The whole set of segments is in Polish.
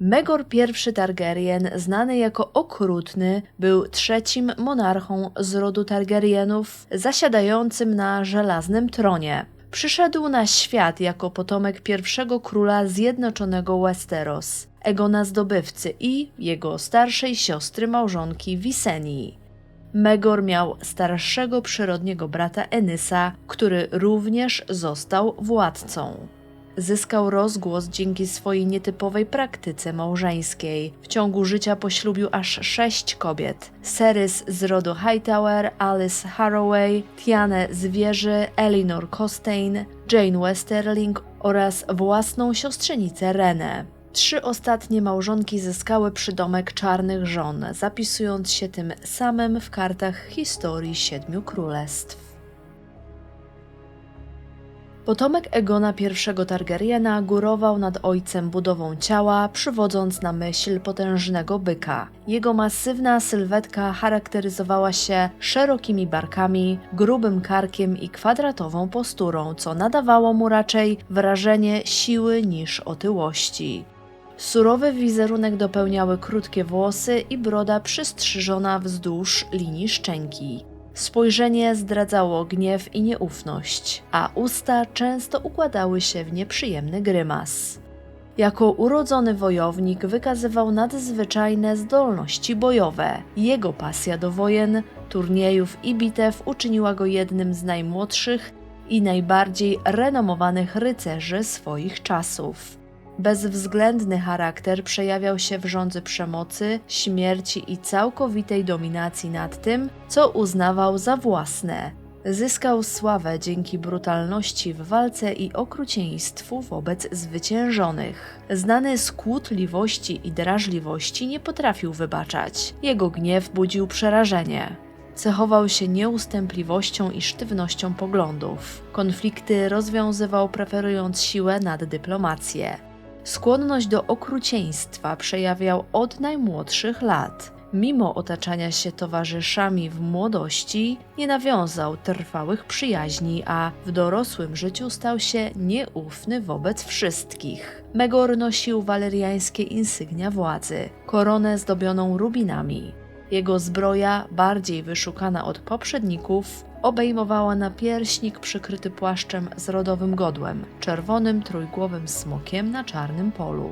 Megor I Targaryen, znany jako okrutny, był trzecim monarchą z rodu Targaryenów, zasiadającym na żelaznym tronie. Przyszedł na świat jako potomek pierwszego króla zjednoczonego Westeros, Egona Zdobywcy i jego starszej siostry małżonki Visenii. Megor miał starszego przyrodniego brata Enysa, który również został władcą. Zyskał rozgłos dzięki swojej nietypowej praktyce małżeńskiej. W ciągu życia poślubił aż sześć kobiet. Serys z rodu Hightower, Alice Haraway, Tianę z wieży, Elinor Costain, Jane Westerling oraz własną siostrzenicę Renę. Trzy ostatnie małżonki zyskały przydomek czarnych żon, zapisując się tym samym w kartach historii Siedmiu Królestw. Potomek Egona I Targaryena górował nad ojcem budową ciała, przywodząc na myśl potężnego byka. Jego masywna sylwetka charakteryzowała się szerokimi barkami, grubym karkiem i kwadratową posturą, co nadawało mu raczej wrażenie siły niż otyłości. Surowy wizerunek dopełniały krótkie włosy i broda przystrzyżona wzdłuż linii szczęki. Spojrzenie zdradzało gniew i nieufność, a usta często układały się w nieprzyjemny grymas. Jako urodzony wojownik wykazywał nadzwyczajne zdolności bojowe. Jego pasja do wojen, turniejów i bitew uczyniła go jednym z najmłodszych i najbardziej renomowanych rycerzy swoich czasów. Bezwzględny charakter przejawiał się w rządzy przemocy, śmierci i całkowitej dominacji nad tym, co uznawał za własne. Zyskał sławę dzięki brutalności w walce i okrucieństwu wobec zwyciężonych. Znany z kłótliwości i drażliwości nie potrafił wybaczać. Jego gniew budził przerażenie cechował się nieustępliwością i sztywnością poglądów. Konflikty rozwiązywał preferując siłę nad dyplomację. Skłonność do okrucieństwa przejawiał od najmłodszych lat. Mimo otaczania się towarzyszami w młodości, nie nawiązał trwałych przyjaźni, a w dorosłym życiu stał się nieufny wobec wszystkich. Megor nosił waleriańskie insygnia władzy, koronę zdobioną rubinami. Jego zbroja, bardziej wyszukana od poprzedników, obejmowała napierśnik przykryty płaszczem z rodowym godłem, czerwonym trójgłowym smokiem na czarnym polu.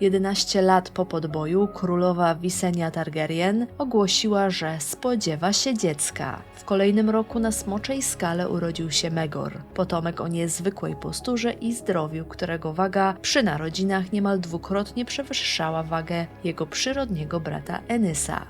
11 lat po podboju królowa Wisenia Targaryen ogłosiła, że spodziewa się dziecka. W kolejnym roku na smoczej skale urodził się Megor, potomek o niezwykłej posturze i zdrowiu, którego waga przy narodzinach niemal dwukrotnie przewyższała wagę jego przyrodniego brata Enysa.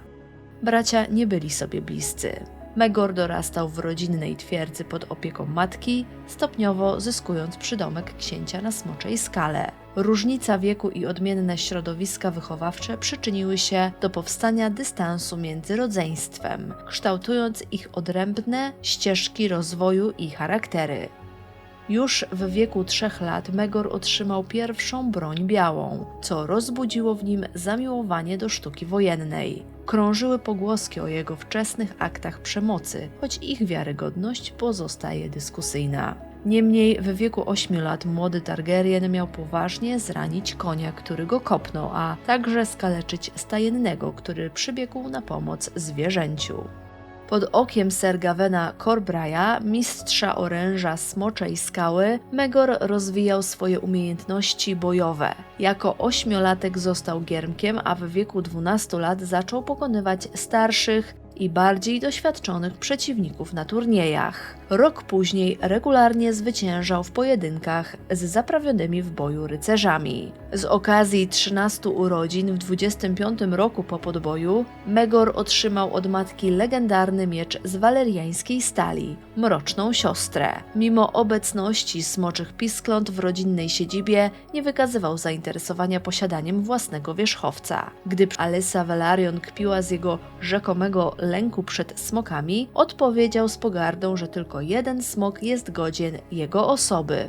Bracia nie byli sobie bliscy. Megor dorastał w rodzinnej twierdzy pod opieką matki, stopniowo zyskując przydomek księcia na smoczej skale. Różnica wieku i odmienne środowiska wychowawcze przyczyniły się do powstania dystansu między rodzeństwem, kształtując ich odrębne ścieżki rozwoju i charaktery. Już w wieku trzech lat Megor otrzymał pierwszą broń białą, co rozbudziło w nim zamiłowanie do sztuki wojennej. Krążyły pogłoski o jego wczesnych aktach przemocy, choć ich wiarygodność pozostaje dyskusyjna. Niemniej w wieku 8 lat młody Targaryen miał poważnie zranić konia, który go kopnął, a także skaleczyć stajennego, który przybiegł na pomoc zwierzęciu. Pod okiem Ser Gavena Corbraya, mistrza oręża Smoczej Skały, Megor rozwijał swoje umiejętności bojowe. Jako ośmiolatek został giermkiem, a w wieku 12 lat zaczął pokonywać starszych, i bardziej doświadczonych przeciwników na turniejach. Rok później regularnie zwyciężał w pojedynkach z zaprawionymi w boju rycerzami. Z okazji 13 urodzin w 25 roku po podboju Megor otrzymał od matki legendarny miecz z waleriańskiej stali, mroczną siostrę. Mimo obecności smoczych piskląt w rodzinnej siedzibie nie wykazywał zainteresowania posiadaniem własnego wierzchowca. Gdy Alyssa Velaryon kpiła z jego rzekomego lęku przed smokami, odpowiedział z pogardą, że tylko jeden smok jest godzien jego osoby.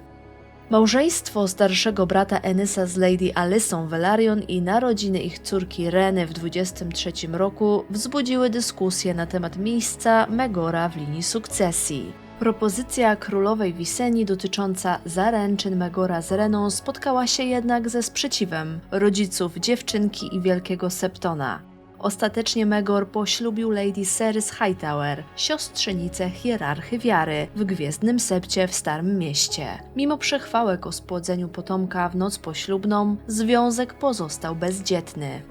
Małżeństwo starszego brata Enysa z Lady Alysą Velaryon i narodziny ich córki Reny w 23 roku wzbudziły dyskusję na temat miejsca Megora w linii sukcesji. Propozycja królowej Wisenii dotycząca zaręczyn Megora z Reną spotkała się jednak ze sprzeciwem rodziców dziewczynki i wielkiego Septona. Ostatecznie Megor poślubił Lady Ceres Hightower, siostrzenicę hierarchy wiary w Gwiezdnym Sepcie w Starym Mieście. Mimo przechwałek o spłodzeniu potomka w noc poślubną, związek pozostał bezdzietny.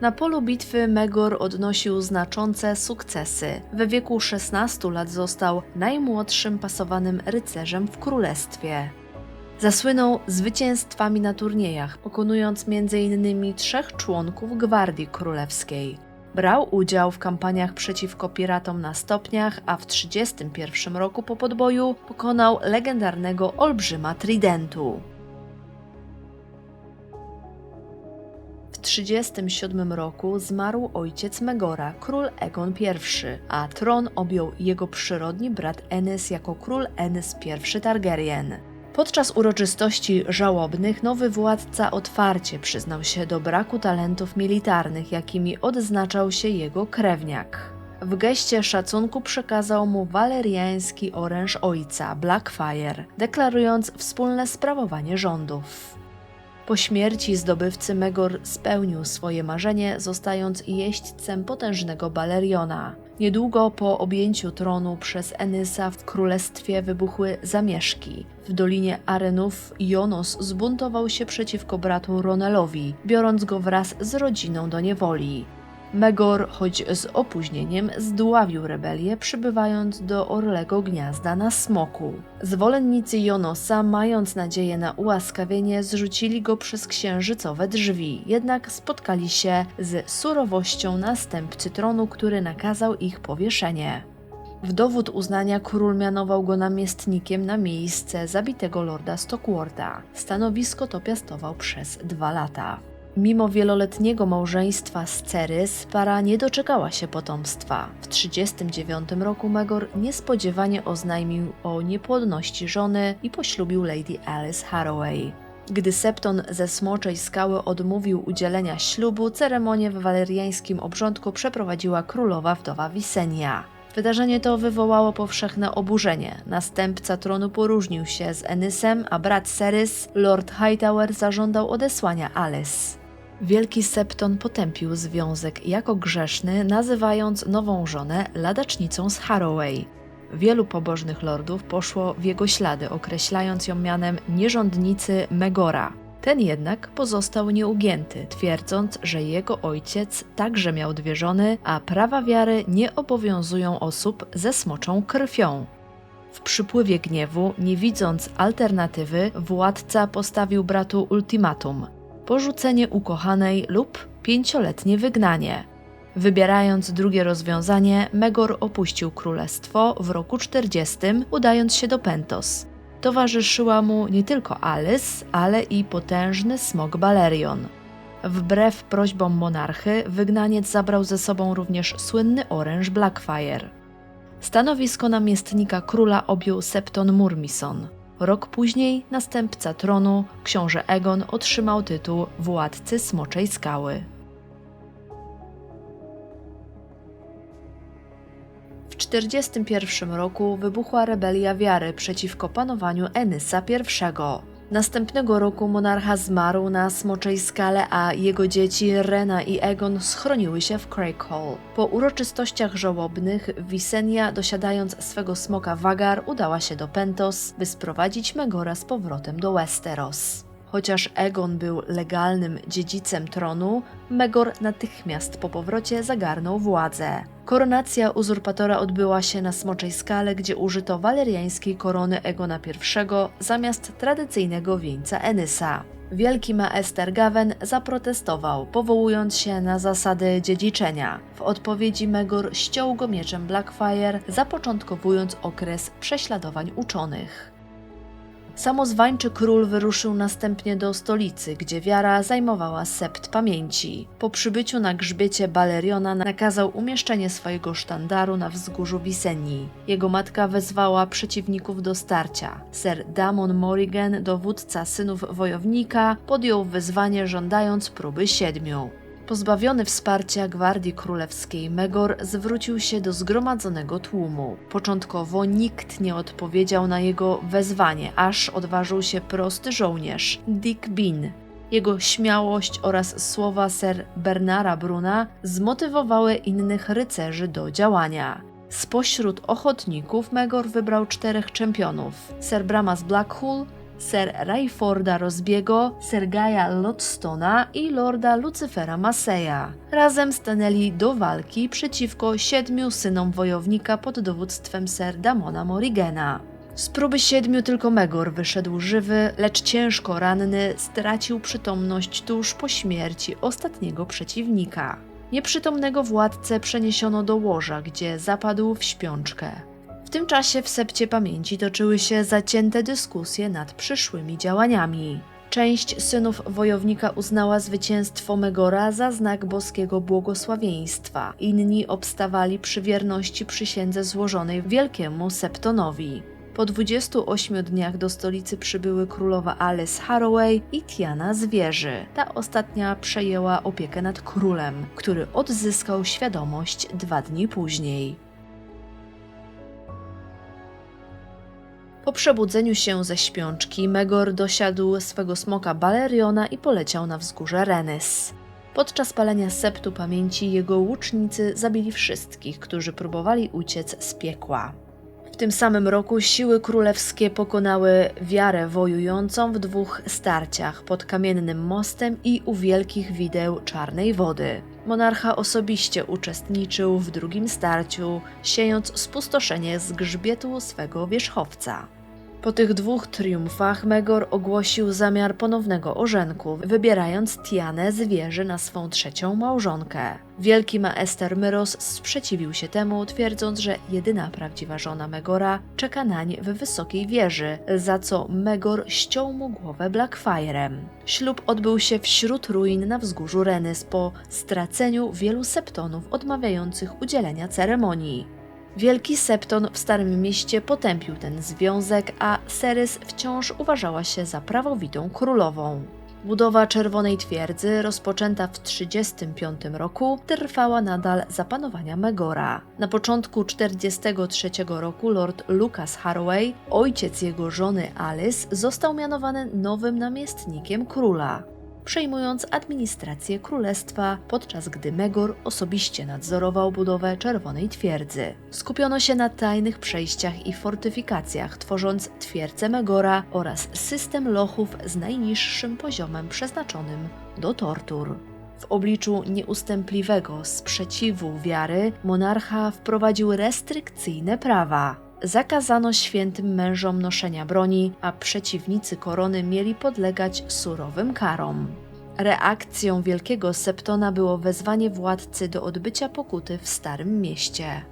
Na polu bitwy Megor odnosił znaczące sukcesy. We wieku 16 lat został najmłodszym pasowanym rycerzem w królestwie. Zasłynął zwycięstwami na turniejach, pokonując m.in. trzech członków Gwardii Królewskiej. Brał udział w kampaniach przeciwko piratom na stopniach, a w 31 roku po podboju pokonał legendarnego olbrzyma Tridentu. W 37 roku zmarł ojciec Megora, król Egon I, a tron objął jego przyrodni brat Enys jako król Enys I Targaryen. Podczas uroczystości żałobnych nowy władca otwarcie przyznał się do braku talentów militarnych, jakimi odznaczał się jego krewniak. W geście szacunku przekazał mu waleriański oręż ojca, Blackfire, deklarując wspólne sprawowanie rządów. Po śmierci zdobywcy Megor spełnił swoje marzenie, zostając jeźdźcem potężnego Baleriona. Niedługo po objęciu tronu przez Enysa w królestwie wybuchły zamieszki. W Dolinie Arenów Jonos zbuntował się przeciwko bratu Ronelowi, biorąc go wraz z rodziną do niewoli. Megor, choć z opóźnieniem, zdławił rebelię, przybywając do Orlego Gniazda na Smoku. Zwolennicy Jonosa, mając nadzieję na ułaskawienie, zrzucili go przez księżycowe drzwi, jednak spotkali się z surowością następcy tronu, który nakazał ich powieszenie. W dowód uznania król mianował go namiestnikiem na miejsce zabitego lorda Stockwarta. Stanowisko to piastował przez dwa lata. Mimo wieloletniego małżeństwa z Cerys, para nie doczekała się potomstwa. W 1939 roku Megor niespodziewanie oznajmił o niepłodności żony i poślubił Lady Alice Haraway. Gdy Septon ze Smoczej Skały odmówił udzielenia ślubu, ceremonię w waleriańskim obrządku przeprowadziła królowa wdowa Wisenia. Wydarzenie to wywołało powszechne oburzenie. Następca tronu poróżnił się z Enysem, a brat Serys, Lord Hightower, zażądał odesłania Alice. Wielki Septon potępił związek jako grzeszny, nazywając nową żonę ladacznicą z Harroway. Wielu pobożnych lordów poszło w jego ślady, określając ją mianem nierządnicy Megora. Ten jednak pozostał nieugięty, twierdząc, że jego ojciec także miał dwie żony, a prawa wiary nie obowiązują osób ze smoczą krwią. W przypływie gniewu, nie widząc alternatywy, władca postawił bratu ultimatum – porzucenie ukochanej lub pięcioletnie wygnanie. Wybierając drugie rozwiązanie, Megor opuścił królestwo w roku 40, udając się do Pentos. Towarzyszyła mu nie tylko Alice, ale i potężny smog Balerion. Wbrew prośbom monarchy, wygnaniec zabrał ze sobą również słynny oręż Blackfire. Stanowisko namiestnika króla objął Septon Murmison. Rok później następca tronu, książę Egon, otrzymał tytuł władcy Smoczej Skały. W 1941 roku wybuchła rebelia wiary przeciwko panowaniu Enysa I. Następnego roku monarcha zmarł na smoczej skale, a jego dzieci Rena i Egon schroniły się w Craighall. Po uroczystościach żałobnych Visenya, dosiadając swego smoka Wagar, udała się do Pentos, by sprowadzić Megora z powrotem do Westeros. Chociaż Egon był legalnym dziedzicem tronu, Megor natychmiast po powrocie zagarnął władzę. Koronacja uzurpatora odbyła się na Smoczej Skale, gdzie użyto waleriańskiej korony Egona I zamiast tradycyjnego wieńca Enysa. Wielki maester Gawen zaprotestował, powołując się na zasady dziedziczenia. W odpowiedzi Megor ściął go mieczem Blackfire, zapoczątkowując okres prześladowań uczonych. Samozwańczy król wyruszył następnie do stolicy, gdzie wiara zajmowała sept pamięci. Po przybyciu na grzbiecie Baleriona nakazał umieszczenie swojego sztandaru na wzgórzu Wisenii. Jego matka wezwała przeciwników do starcia. Sir Damon Morrigan, dowódca synów wojownika, podjął wyzwanie żądając próby siedmiu. Pozbawiony wsparcia gwardii królewskiej, Megor zwrócił się do zgromadzonego tłumu. Początkowo nikt nie odpowiedział na jego wezwanie, aż odważył się prosty żołnierz, Dick Bean. Jego śmiałość oraz słowa ser Bernara Bruna zmotywowały innych rycerzy do działania. Spośród ochotników Megor wybrał czterech czempionów: Sir Brama z Blackhall, Sir Rayforda Rozbiego, Sergaja Lodstona i Lorda Lucyfera Maseya. Razem stanęli do walki przeciwko siedmiu synom wojownika pod dowództwem Sir Damona Morigana. Z próby siedmiu tylko Megor wyszedł żywy, lecz ciężko ranny stracił przytomność tuż po śmierci ostatniego przeciwnika. Nieprzytomnego władcę przeniesiono do łoża, gdzie zapadł w śpiączkę. W tym czasie w sepcie pamięci toczyły się zacięte dyskusje nad przyszłymi działaniami. Część synów wojownika uznała zwycięstwo Megora za znak boskiego błogosławieństwa, inni obstawali przy wierności przysiędze złożonej wielkiemu Septonowi. Po 28 dniach do stolicy przybyły królowa Alice Haraway i Tiana z wieży. Ta ostatnia przejęła opiekę nad królem, który odzyskał świadomość dwa dni później. Po przebudzeniu się ze śpiączki, Megor dosiadł swego smoka Baleriona i poleciał na wzgórze Renys. Podczas palenia septu pamięci jego łucznicy zabili wszystkich, którzy próbowali uciec z piekła. Tym samym roku siły królewskie pokonały wiarę wojującą w dwóch starciach pod kamiennym mostem i u wielkich wideł czarnej wody. Monarcha osobiście uczestniczył w drugim starciu, siejąc spustoszenie z grzbietu swego wierzchowca. Po tych dwóch triumfach Megor ogłosił zamiar ponownego orzenku, wybierając Tianę z wieży na swą trzecią małżonkę. Wielki maester Myros sprzeciwił się temu, twierdząc, że jedyna prawdziwa żona Megora czeka nań w wysokiej wieży, za co Megor ściął mu głowę Blackfire'em. Ślub odbył się wśród ruin na wzgórzu Renys po straceniu wielu septonów odmawiających udzielenia ceremonii. Wielki Septon w Starym Mieście potępił ten związek, a Serys wciąż uważała się za prawowitą królową. Budowa Czerwonej Twierdzy, rozpoczęta w 1935 roku, trwała nadal za panowania Megora. Na początku 1943 roku lord Lucas Haraway, ojciec jego żony Alice, został mianowany nowym namiestnikiem króla przejmując administrację królestwa, podczas gdy Megor osobiście nadzorował budowę Czerwonej Twierdzy. Skupiono się na tajnych przejściach i fortyfikacjach, tworząc twierdzę Megora oraz system lochów z najniższym poziomem przeznaczonym do tortur. W obliczu nieustępliwego sprzeciwu wiary monarcha wprowadził restrykcyjne prawa, zakazano świętym mężom noszenia broni, a przeciwnicy korony mieli podlegać surowym karom. Reakcją wielkiego Septona było wezwanie władcy do odbycia pokuty w Starym Mieście.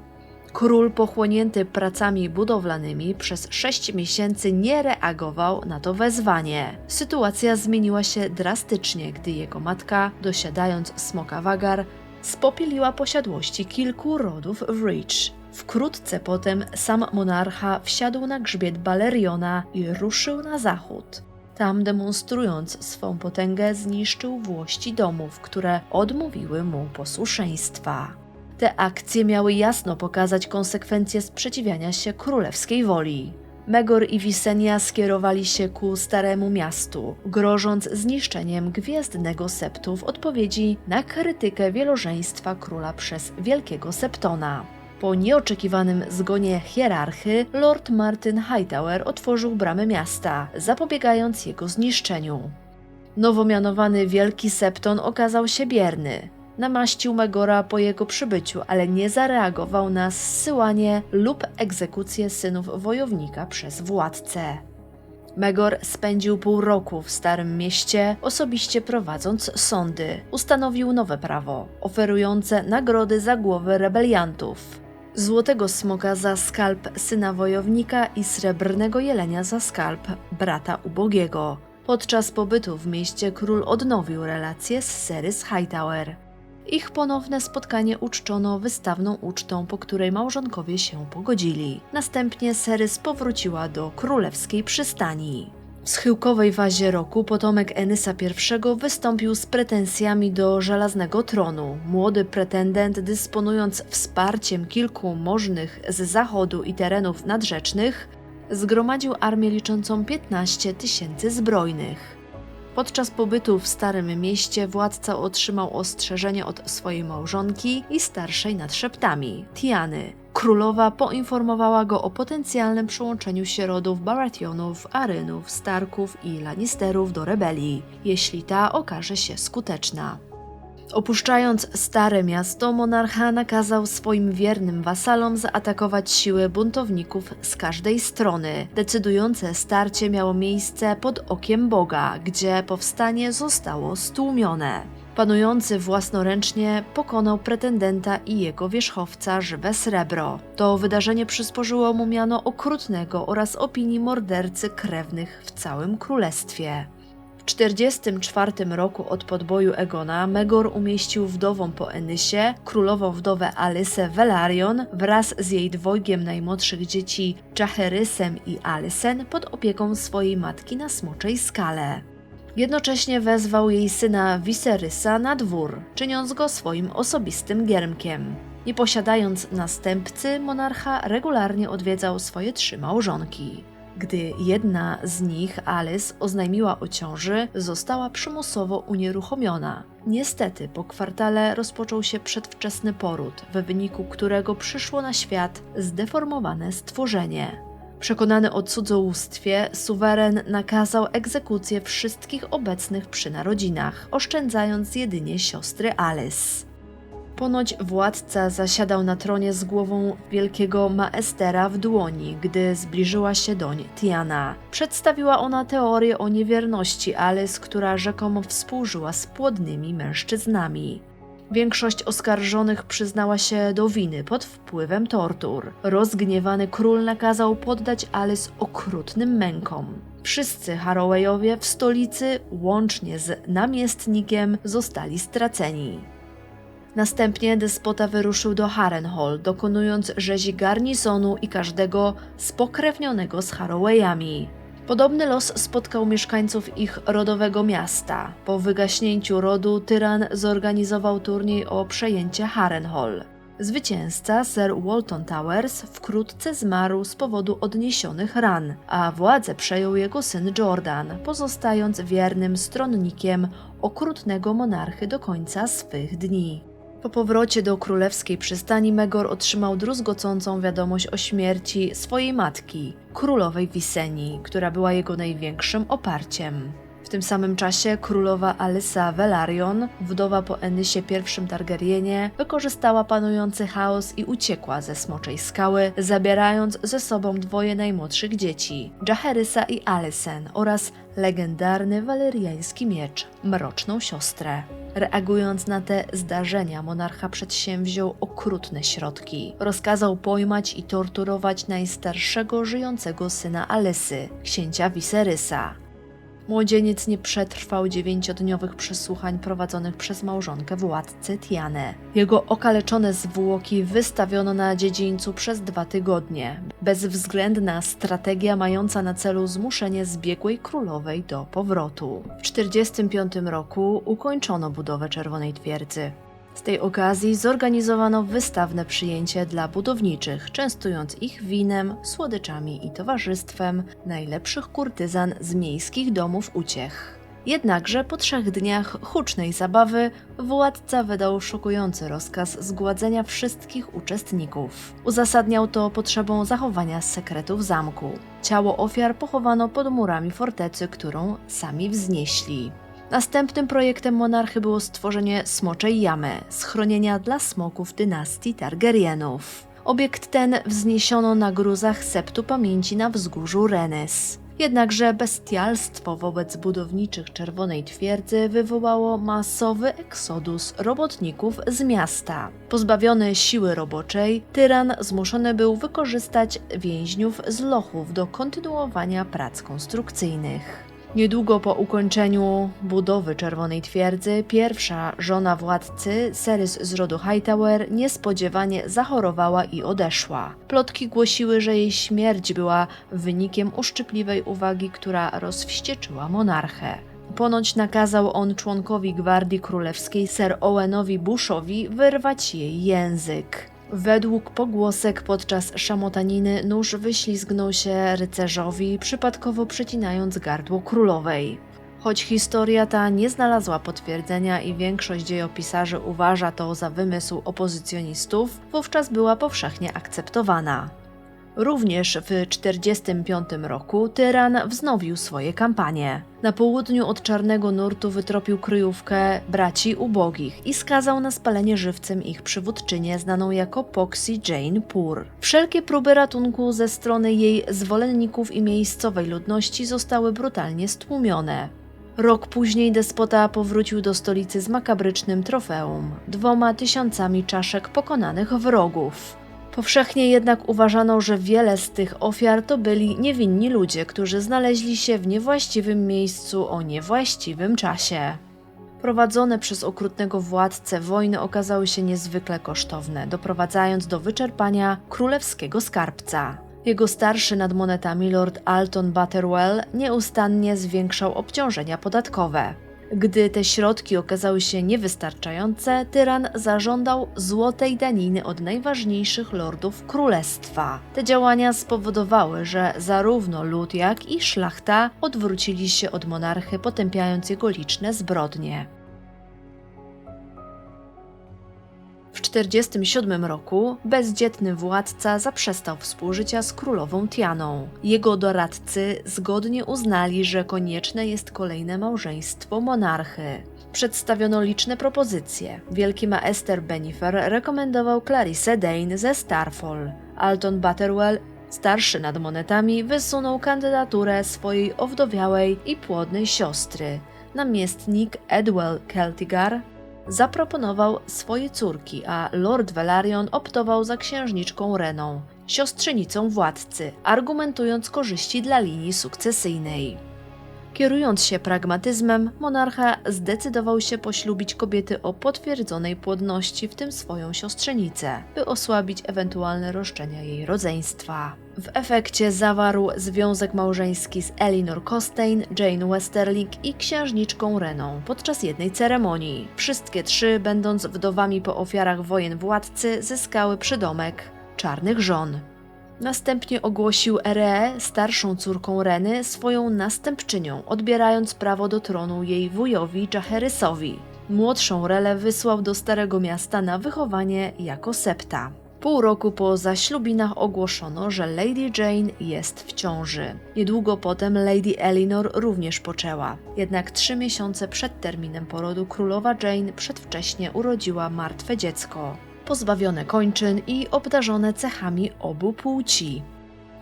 Król pochłonięty pracami budowlanymi przez sześć miesięcy nie reagował na to wezwanie. Sytuacja zmieniła się drastycznie, gdy jego matka, dosiadając smoka Wagar, spopieliła posiadłości kilku rodów w Reach. Wkrótce potem sam monarcha wsiadł na grzbiet Baleriona i ruszył na zachód. Tam, demonstrując swą potęgę, zniszczył włości domów, które odmówiły mu posłuszeństwa. Te akcje miały jasno pokazać konsekwencje sprzeciwiania się królewskiej woli. Megor i Wisenia skierowali się ku Staremu Miastu, grożąc zniszczeniem gwiezdnego septu w odpowiedzi na krytykę wielożeństwa króla przez Wielkiego Septona. Po nieoczekiwanym zgonie hierarchy, Lord Martin Hightower otworzył bramy miasta, zapobiegając jego zniszczeniu. Nowo mianowany Wielki Septon okazał się bierny. Namaścił Megora po jego przybyciu, ale nie zareagował na zsyłanie lub egzekucję synów wojownika przez władcę. Megor spędził pół roku w Starym Mieście, osobiście prowadząc sądy. Ustanowił nowe prawo, oferujące nagrody za głowy rebeliantów złotego smoka za skalp syna wojownika i srebrnego jelenia za skalp brata ubogiego. Podczas pobytu w mieście król odnowił relacje z Serys Hightower. Ich ponowne spotkanie uczczono wystawną ucztą, po której małżonkowie się pogodzili. Następnie Serys powróciła do królewskiej przystani. Schyłkowej wazie roku potomek Enysa I wystąpił z pretensjami do żelaznego tronu. Młody pretendent, dysponując wsparciem kilku możnych z zachodu i terenów nadrzecznych, zgromadził armię liczącą 15 tysięcy zbrojnych. Podczas pobytu w Starym Mieście władca otrzymał ostrzeżenie od swojej małżonki i starszej nad szeptami, Tiany. Królowa poinformowała go o potencjalnym przyłączeniu się rodów Baratheonów, Arynów, Starków i Lannisterów do rebelii, jeśli ta okaże się skuteczna. Opuszczając stare miasto, monarcha nakazał swoim wiernym wasalom zaatakować siły buntowników z każdej strony. Decydujące starcie miało miejsce pod okiem Boga, gdzie powstanie zostało stłumione. Panujący własnoręcznie pokonał pretendenta i jego wierzchowca żywe srebro. To wydarzenie przysporzyło mu miano okrutnego oraz opinii mordercy krewnych w całym królestwie. W 44 roku od podboju Egona Megor umieścił wdową po Enysie, królową wdowę Alysę Velaryon wraz z jej dwojgiem najmłodszych dzieci Jacherysem i Alysen pod opieką swojej matki na Smoczej Skale. Jednocześnie wezwał jej syna Viserysa na dwór, czyniąc go swoim osobistym giermkiem. Nie posiadając następcy, monarcha regularnie odwiedzał swoje trzy małżonki. Gdy jedna z nich, Alice, oznajmiła o ciąży, została przymusowo unieruchomiona. Niestety, po kwartale rozpoczął się przedwczesny poród, w wyniku którego przyszło na świat zdeformowane stworzenie. Przekonany o cudzołóstwie, suweren nakazał egzekucję wszystkich obecnych przy narodzinach, oszczędzając jedynie siostry Alice. Ponoć władca zasiadał na tronie z głową wielkiego maestera w dłoni, gdy zbliżyła się doń Tiana. Przedstawiła ona teorię o niewierności Alice, która rzekomo współżyła z płodnymi mężczyznami. Większość oskarżonych przyznała się do winy pod wpływem tortur. Rozgniewany król nakazał poddać Alice okrutnym mękom. Wszyscy Harrowayowie w stolicy, łącznie z namiestnikiem, zostali straceni. Następnie despota wyruszył do Harrenhal, dokonując rzezi garnizonu i każdego spokrewnionego z Harrowayami. Podobny los spotkał mieszkańców ich rodowego miasta. Po wygaśnięciu rodu tyran zorganizował turniej o przejęcie Harrenhal. Zwycięzca, Sir Walton Towers, wkrótce zmarł z powodu odniesionych ran, a władzę przejął jego syn Jordan, pozostając wiernym stronnikiem okrutnego monarchy do końca swych dni. Po powrocie do królewskiej przystani Megor otrzymał druzgocącą wiadomość o śmierci swojej matki, królowej Wisenii, która była jego największym oparciem. W tym samym czasie królowa Alysa Velaryon, wdowa po Enysie I Targaryenie, wykorzystała panujący chaos i uciekła ze Smoczej Skały, zabierając ze sobą dwoje najmłodszych dzieci, Jacherysa i Alysen oraz legendarny waleriański miecz, Mroczną Siostrę. Reagując na te zdarzenia, monarcha przedsięwziął okrutne środki. Rozkazał pojmać i torturować najstarszego żyjącego syna Alysy, księcia Viserysa. Młodzieniec nie przetrwał dziewięciodniowych przesłuchań prowadzonych przez małżonkę władcy Tianę. Jego okaleczone zwłoki wystawiono na dziedzińcu przez dwa tygodnie. Bezwzględna strategia mająca na celu zmuszenie zbiegłej królowej do powrotu. W 1945 roku ukończono budowę Czerwonej Twierdzy. Z tej okazji zorganizowano wystawne przyjęcie dla budowniczych, częstując ich winem, słodyczami i towarzystwem najlepszych kurtyzan z miejskich domów uciech. Jednakże po trzech dniach hucznej zabawy władca wydał szokujący rozkaz zgładzenia wszystkich uczestników. Uzasadniał to potrzebą zachowania sekretów zamku. Ciało ofiar pochowano pod murami fortecy, którą sami wznieśli. Następnym projektem monarchy było stworzenie Smoczej Jamy, schronienia dla smoków dynastii Targaryenów. Obiekt ten wzniesiono na gruzach septu pamięci na wzgórzu Rennes. Jednakże bestialstwo wobec budowniczych Czerwonej Twierdzy wywołało masowy eksodus robotników z miasta. Pozbawiony siły roboczej, tyran zmuszony był wykorzystać więźniów z lochów do kontynuowania prac konstrukcyjnych. Niedługo po ukończeniu budowy Czerwonej Twierdzy, pierwsza żona władcy, Serys z rodu Hightower, niespodziewanie zachorowała i odeszła. Plotki głosiły, że jej śmierć była wynikiem uszczypliwej uwagi, która rozwścieczyła monarchę. Ponoć nakazał on członkowi Gwardii Królewskiej Sir Owenowi Bushowi wyrwać jej język. Według pogłosek podczas szamotaniny nóż wyślizgnął się rycerzowi, przypadkowo przecinając gardło królowej. Choć historia ta nie znalazła potwierdzenia i większość dziejopisarzy uważa to za wymysł opozycjonistów, wówczas była powszechnie akceptowana. Również w 1945 roku tyran wznowił swoje kampanie. Na południu od Czarnego Nurtu wytropił kryjówkę braci ubogich i skazał na spalenie żywcem ich przywódczynię znaną jako Poxy Jane Poor. Wszelkie próby ratunku ze strony jej zwolenników i miejscowej ludności zostały brutalnie stłumione. Rok później despota powrócił do stolicy z makabrycznym trofeum dwoma tysiącami czaszek pokonanych wrogów. Powszechnie jednak uważano, że wiele z tych ofiar to byli niewinni ludzie, którzy znaleźli się w niewłaściwym miejscu o niewłaściwym czasie. Prowadzone przez okrutnego władcę wojny okazały się niezwykle kosztowne, doprowadzając do wyczerpania królewskiego skarbca. Jego starszy nad monetami lord Alton Butterwell nieustannie zwiększał obciążenia podatkowe. Gdy te środki okazały się niewystarczające, tyran zażądał złotej daniny od najważniejszych lordów królestwa. Te działania spowodowały, że zarówno lud, jak i szlachta odwrócili się od monarchy, potępiając jego liczne zbrodnie. W 1947 roku bezdzietny władca zaprzestał współżycia z królową Tianą. Jego doradcy zgodnie uznali, że konieczne jest kolejne małżeństwo monarchy. Przedstawiono liczne propozycje. Wielki maester Benifer rekomendował Clarisse Dane ze Starfall. Alton Butterwell, starszy nad monetami, wysunął kandydaturę swojej owdowiałej i płodnej siostry. Namiestnik Edwell Celtigar zaproponował swoje córki, a Lord Velaryon optował za księżniczką Reną, siostrzenicą władcy, argumentując korzyści dla linii sukcesyjnej. Kierując się pragmatyzmem, monarcha zdecydował się poślubić kobiety o potwierdzonej płodności, w tym swoją siostrzenicę, by osłabić ewentualne roszczenia jej rodzeństwa. W efekcie zawarł związek małżeński z Elinor Costain, Jane Westerling i księżniczką Reną podczas jednej ceremonii. Wszystkie trzy, będąc wdowami po ofiarach wojen władcy, zyskały przydomek czarnych żon. Następnie ogłosił Eree, starszą córką Reny, swoją następczynią, odbierając prawo do tronu jej wujowi Jaherysowi. Młodszą Relę wysłał do Starego Miasta na wychowanie jako septa. Pół roku po zaślubinach ogłoszono, że Lady Jane jest w ciąży. Niedługo potem Lady Elinor również poczęła. Jednak trzy miesiące przed terminem porodu królowa Jane przedwcześnie urodziła martwe dziecko pozbawione kończyn i obdarzone cechami obu płci.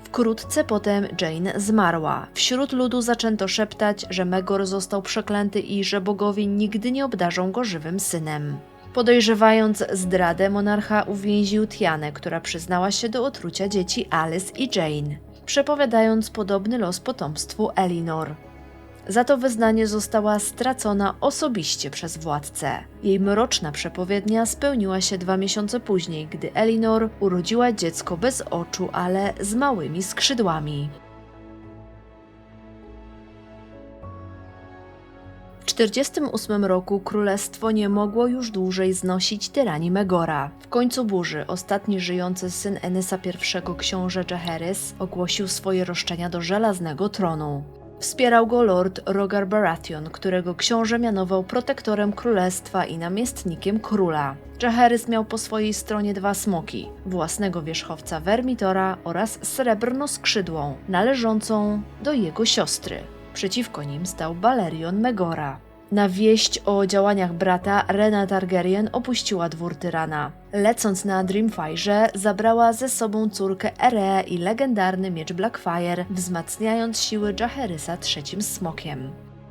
Wkrótce potem Jane zmarła. Wśród ludu zaczęto szeptać, że Megor został przeklęty i że bogowie nigdy nie obdarzą go żywym synem. Podejrzewając zdradę, monarcha uwięził Tianę, która przyznała się do otrucia dzieci Alice i Jane, przepowiadając podobny los potomstwu Elinor. Za to wyznanie została stracona osobiście przez władcę. Jej mroczna przepowiednia spełniła się dwa miesiące później, gdy Elinor urodziła dziecko bez oczu, ale z małymi skrzydłami. W 1948 roku królestwo nie mogło już dłużej znosić tyranii Megora. W końcu burzy ostatni żyjący syn Enysa I książę Jaehaerys ogłosił swoje roszczenia do żelaznego tronu. Wspierał go lord Rogar Baratheon, którego książę mianował protektorem królestwa i namiestnikiem króla. Jaehaerys miał po swojej stronie dwa smoki, własnego wierzchowca Vermitora oraz srebrno-skrzydłą, należącą do jego siostry. Przeciwko nim stał Balerion Megora. Na wieść o działaniach brata, Rena Targaryen opuściła dwór tyrana. Lecąc na Dreamfire, zabrała ze sobą córkę Eree i legendarny miecz Blackfire, wzmacniając siły Jaehaerysa trzecim smokiem.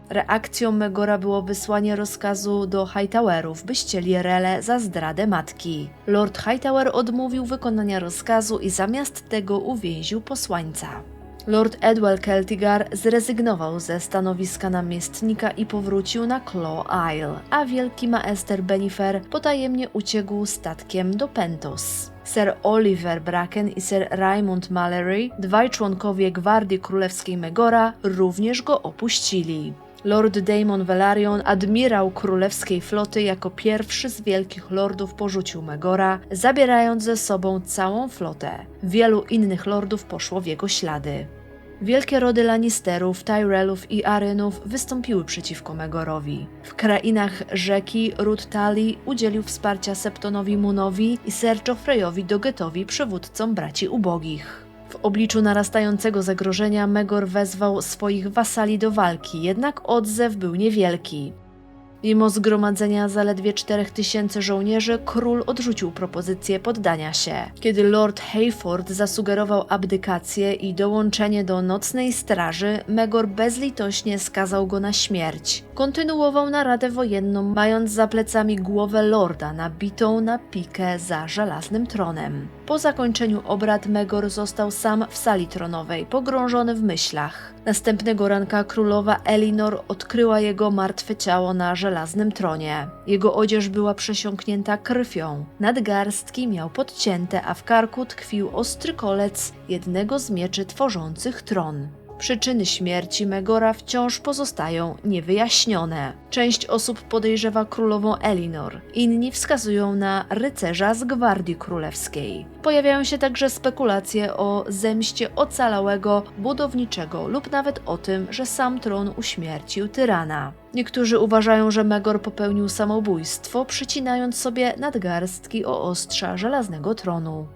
Reakcją Megora było wysłanie rozkazu do Hightowerów, by ścieli Rele za zdradę matki. Lord Hightower odmówił wykonania rozkazu i zamiast tego uwięził posłańca. Lord Edwell Celtigar zrezygnował ze stanowiska namiestnika i powrócił na Claw Isle, a wielki maester Benifer potajemnie uciekł statkiem do Pentos. Sir Oliver Bracken i Sir Raymond Mallory, dwaj członkowie Gwardii Królewskiej Megora, również go opuścili. Lord Damon Velaryon, admirał królewskiej floty, jako pierwszy z wielkich lordów porzucił Megora, zabierając ze sobą całą flotę. Wielu innych lordów poszło w jego ślady. Wielkie rody Lannisterów, Tyrellów i Arynów wystąpiły przeciwko Megorowi. W krainach rzeki ród Tali udzielił wsparcia Septonowi Munowi i Ser Joffreyowi Dogetowi, przywódcom braci ubogich. W obliczu narastającego zagrożenia Megor wezwał swoich wasali do walki, jednak odzew był niewielki. Mimo zgromadzenia zaledwie 4000 żołnierzy, król odrzucił propozycję poddania się. Kiedy Lord Hayford zasugerował abdykację i dołączenie do nocnej straży, Megor bezlitośnie skazał go na śmierć. Kontynuował naradę wojenną, mając za plecami głowę lorda nabitą na pikę za żelaznym tronem. Po zakończeniu obrad Megor został sam w sali tronowej, pogrążony w myślach. Następnego ranka królowa Elinor odkryła jego martwe ciało na żelaznym tronie. Jego odzież była przesiąknięta krwią, nadgarstki miał podcięte, a w karku tkwił ostry kolec jednego z mieczy tworzących tron. Przyczyny śmierci Megora wciąż pozostają niewyjaśnione. Część osób podejrzewa królową Elinor, inni wskazują na rycerza z Gwardii Królewskiej. Pojawiają się także spekulacje o zemście ocalałego budowniczego lub nawet o tym, że sam tron uśmiercił tyrana. Niektórzy uważają, że Megor popełnił samobójstwo, przycinając sobie nadgarstki o ostrza żelaznego tronu.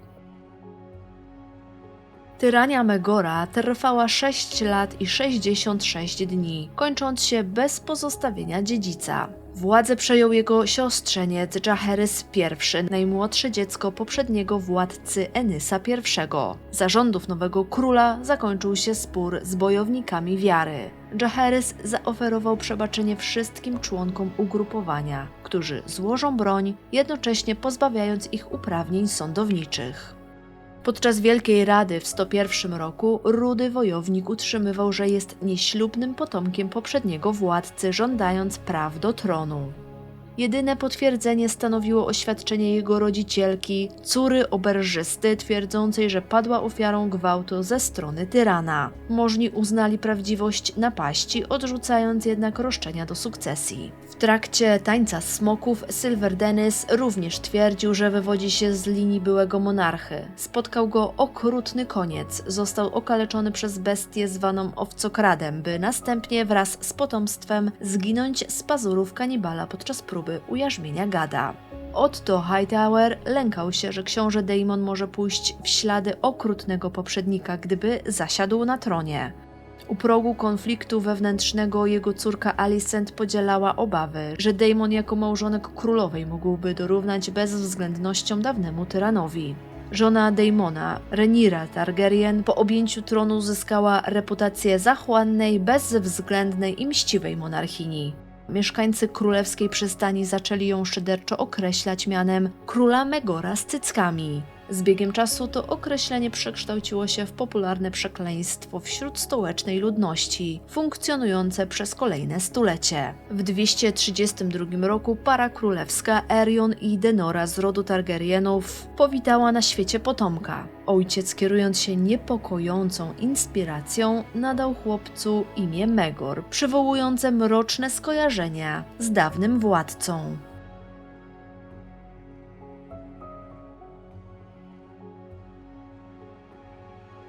Tyrania Megora trwała 6 lat i 66 dni, kończąc się bez pozostawienia dziedzica. Władzę przejął jego siostrzeniec Jaehaerys I, najmłodsze dziecko poprzedniego władcy Enysa I. Za rządów nowego króla zakończył się spór z bojownikami wiary. Jaehaerys zaoferował przebaczenie wszystkim członkom ugrupowania, którzy złożą broń, jednocześnie pozbawiając ich uprawnień sądowniczych. Podczas Wielkiej Rady w 101 roku rudy wojownik utrzymywał, że jest nieślubnym potomkiem poprzedniego władcy, żądając praw do tronu. Jedyne potwierdzenie stanowiło oświadczenie jego rodzicielki, córy oberżysty, twierdzącej, że padła ofiarą gwałtu ze strony tyrana. Możni uznali prawdziwość napaści, odrzucając jednak roszczenia do sukcesji. W trakcie tańca smoków Silver Dennis również twierdził, że wywodzi się z linii byłego monarchy. Spotkał go okrutny koniec, został okaleczony przez bestię zwaną owcokradem, by następnie wraz z potomstwem zginąć z pazurów kanibala podczas próby ujarzmienia gada. Otto Hightower lękał się, że książę Daemon może pójść w ślady okrutnego poprzednika, gdyby zasiadł na tronie. U progu konfliktu wewnętrznego jego córka Alicent podzielała obawy, że Daemon jako małżonek królowej mógłby dorównać bezwzględnością dawnemu tyranowi. Żona Daemona, Renira Targaryen, po objęciu tronu zyskała reputację zachłannej, bezwzględnej i mściwej monarchini. Mieszkańcy królewskiej przystani zaczęli ją szyderczo określać mianem króla Megora z cyckami. Z biegiem czasu to określenie przekształciło się w popularne przekleństwo wśród stołecznej ludności, funkcjonujące przez kolejne stulecie. W 232 roku para królewska Erion i Denora z rodu Targaryenów powitała na świecie potomka. Ojciec, kierując się niepokojącą inspiracją, nadał chłopcu imię Megor, przywołujące mroczne skojarzenia z dawnym władcą.